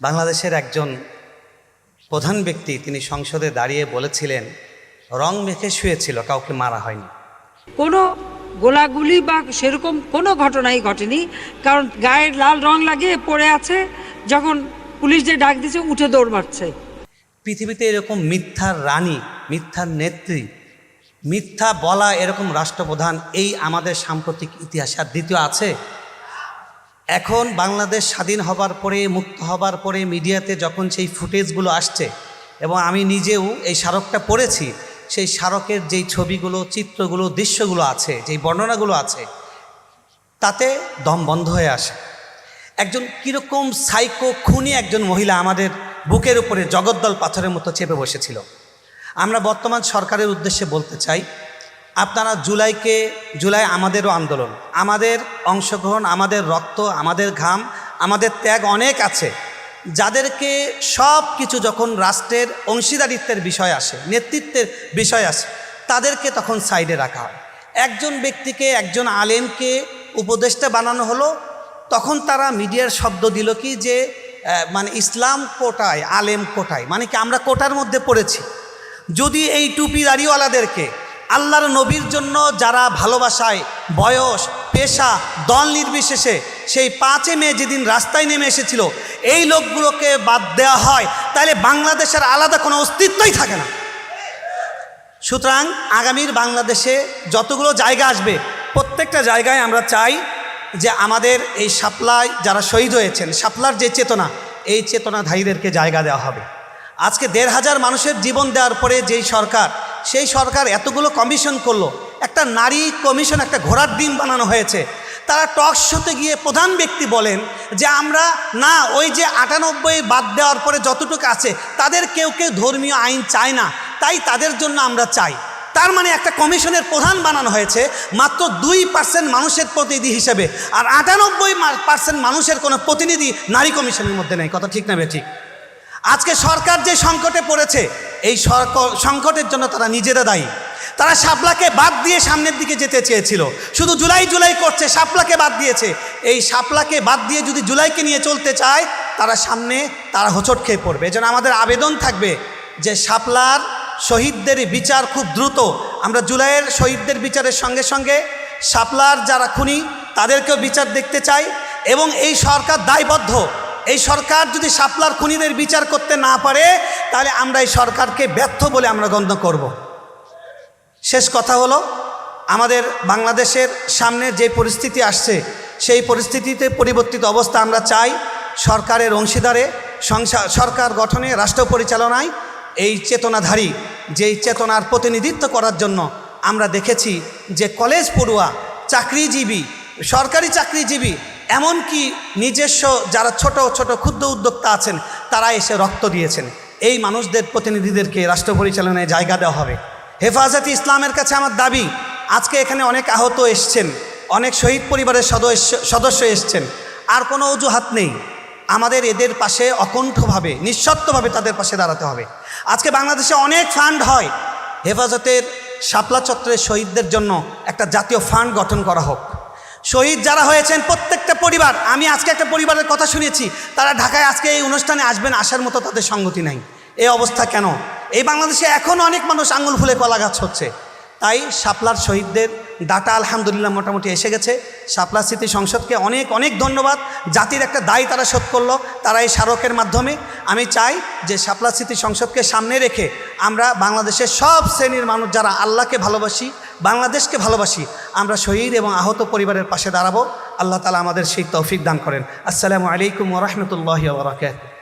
বাংলাদেশের একজন প্রধান ব্যক্তি তিনি সংসদে দাঁড়িয়ে বলেছিলেন রং মেখে শুয়েছিল কাউকে মারা হয়নি। কোনো গোলাগুলি বা সেরকম কোনো ঘটনাই ঘটেনি কারণ গায়ের লাল রং লাগিয়ে পড়ে আছে যখন পুলিশ যে ডাক দিছে উঠে দৌড় মারছে। পৃথিবীতে এরকম মিথ্যার রানী মিথ্যার নেত্রী মিথ্যা বলা এরকম রাষ্ট্রপ্রধান এই আমাদের সাম্প্রতিক ইতিহাসে আর দ্বিতীয় আছে? এখন বাংলাদেশ স্বাধীন হবার পরে, মুক্ত হবার পরে মিডিয়াতে যখন সেই ফুটেজগুলো আসছে, এবং আমি নিজেও এই স্মারকটা পড়েছি, সেই স্মারকের যেই ছবিগুলো, চিত্রগুলো, দৃশ্যগুলো আছে, যেই বর্ণনাগুলো আছে, তাতে দম বন্ধ হয়ে আসে। একজন কীরকম সাইকো খুনি একজন মহিলা আমাদের বুকের উপরে জগদ্দল পাথরের মতো চেপে বসেছিল। আমরা বর্তমান সরকারের উদ্দেশ্যে বলতে চাই আপনারা জুলাইকে, জুলাই আমাদেরও আন্দোলন। আমাদের অংশগ্রহণ, আমাদের রক্ত, আমাদের ঘাম, আমাদের ত্যাগ অনেক আছে। যাদেরকে সব কিছু যখন রাষ্ট্রের অংশীদারিত্বের বিষয় আসে, নেতৃত্বের বিষয় আসে, তাদেরকে তখন সাইডে রাখা হয়। একজন ব্যক্তিকে, একজন আলেমকে উপদেষ্টা বানানো হলো, তখন তারা মিডিয়ার শব্দ দিল কি যে মানে ইসলাম কোটায়, আলেম কোটায় মানে কি আমরা কোটার মধ্যে পড়েছি। যদি এই টুপি দাড়িওয়ালাদেরকে আল্লাহর নবীর জন্য যারা ভালোবাসায়, বয়স, পেশা, দল নির্বিশেষে সেই পাঁচে মে যেদিন রাস্তায় নেমে এসেছিল, এই লোকগুলোকে বাদ দেওয়া হয়। তাহলে বাংলাদেশের আলাদা কোনো অস্তিত্বই থাকে না। সুতরাং আগামীর বাংলাদেশে যতগুলো জায়গা আসবে, প্রত্যেকটা জায়গায় আমরা চাই যে আমাদের এই সাপলায় যারা শহীদ হয়েছেন, সাপলার যে চেতনা, এই চেতনাধারীদেরকে জায়গা দেওয়া হবে। আজকে দেড় হাজার মানুষের জীবন দেওয়ার পরে যেই সরকার সেই সরকার এতগুলো কমিশন করল। একটা নারী কমিশন একটা ঘোড়ার ডিম বানানো হয়েছে। তারা টক শোতে গিয়ে প্রধান ব্যক্তি বলেন যে, আমরা না, ওই যে আটানব্বই বাদ দেওয়ার পরে যতটুকু আছে, তাদের কেউ কেউ ধর্মীয় আইন চায় না। তাই তাদের জন্য আমরা চাই। তার মানে একটা কমিশনের প্রধান বানানো হয়েছে মাত্র দুই পার্সেন্ট মানুষের প্রতিনিধি হিসেবে। আর আটানব্বই পার্সেন্ট মানুষের কোনো প্রতিনিধি নারী কমিশনের মধ্যে নেই। কথা ঠিক না ঠিক? আজকে সরকার যে সংকটে পড়েছে এই সংকটের জন্য তারা নিজেরা দায়ী। তারা শাপলাকে বাদ দিয়ে সামনের দিকে যেতে চেয়েছিল। শুধু জুলাই জুলাই করছে, শাপলাকে বাদ দিয়েছে। এই শাপলাকে বাদ দিয়ে যদি জুলাইকে নিয়ে চলতে চায়, তারা সামনে তারা হোঁচট খেয়ে পড়বে। এজন্য আমাদের আবেদন থাকবে যে শাপলার শহীদদের বিচার খুব দ্রুত। আমরা জুলাইয়ের শহীদদের বিচারের সঙ্গে সঙ্গে শাপলার যারা খুনি, তাদেরকেও বিচার দেখতে চাই এবং এই সরকার দায়বদ্ধ। এই সরকার যদি সাপলার খুনিদের বিচার করতে না পারে, তাহলে আমরা এই সরকারকে ব্যর্থ বলে আমরা গণ্য করব। শেষ কথা হলো, আমাদের বাংলাদেশের সামনে যে পরিস্থিতি আসছে, সেই পরিস্থিতিতে পরিবর্তিত অবস্থা আমরা চাই সরকারের অংশীদারে সংসার সরকার গঠনে, রাষ্ট্র পরিচালনায় এই চেতনাধারী, যেই চেতনার প্রতিনিধিত্ব করার জন্য আমরা দেখেছি যে কলেজ পড়ুয়া, চাকরিজীবী, সরকারি চাকরিজীবী এমনকি নিজস্ব যারা ছোট ছোট ক্ষুদ্র উদ্যোক্তা আছেন, তারা এসে রক্ত দিয়েছেন। এই মানুষদের প্রতিনিধিদেরকে রাষ্ট্র পরিচালনায় জায়গা দেওয়া হবে। হেফাজতে ইসলামের কাছে আমার দাবি, আজকে এখানে অনেক আহত এসছেন, অনেক শহীদ পরিবারের সদস্য সদস্য এসছেন। আর কোনো অজুহাত নেই। আমাদের এদের পাশে অকণ্ঠভাবে নিঃশর্তভাবে তাদের পাশে দাঁড়াতে হবে। আজকে বাংলাদেশে অনেক ফান্ড হয়। হেফাজতের শাপলা চত্বরের শহীদদের জন্য একটা জাতীয় ফান্ড গঠন করা হোক। শহীদ যারা হয়েছেন প্রত্যেকটা পরিবার, আমি আজকে একটা পরিবারের কথা শুনেছি, তারা ঢাকায় আজকে এই অনুষ্ঠানে আসবেন, আসার মতো তাদের সঙ্গতি নাই। এই অবস্থা কেন? এই বাংলাদেশে এখনও অনেক মানুষ আঙুল ফুলে কলা গাছ হচ্ছে। তাই শাপলার শহীদদের ডাটা আলহামদুলিল্লাহ মোটামুটি এসে গেছে। শাপলা স্মৃতি সংসদকে অনেক অনেক ধন্যবাদ। জাতির একটা দায় তারা শোধ করল, তারা এই স্মারকের মাধ্যমে। আমি চাই যে শাপলা স্মৃতি সংসদকে সামনে রেখে আমরা বাংলাদেশের সব শ্রেণির মানুষ যারা আল্লাহকে ভালোবাসি, বাংলাদেশকে ভালোবাসি আমরা শহীদ এবং আহত পরিবারের পাশে দাঁড়াবো। আল্লাহ তালা আমাদের সেই তৌফিক দান করেন। আসসালামু আলাইকুম ওরহমতুল্লাহ বরাকাত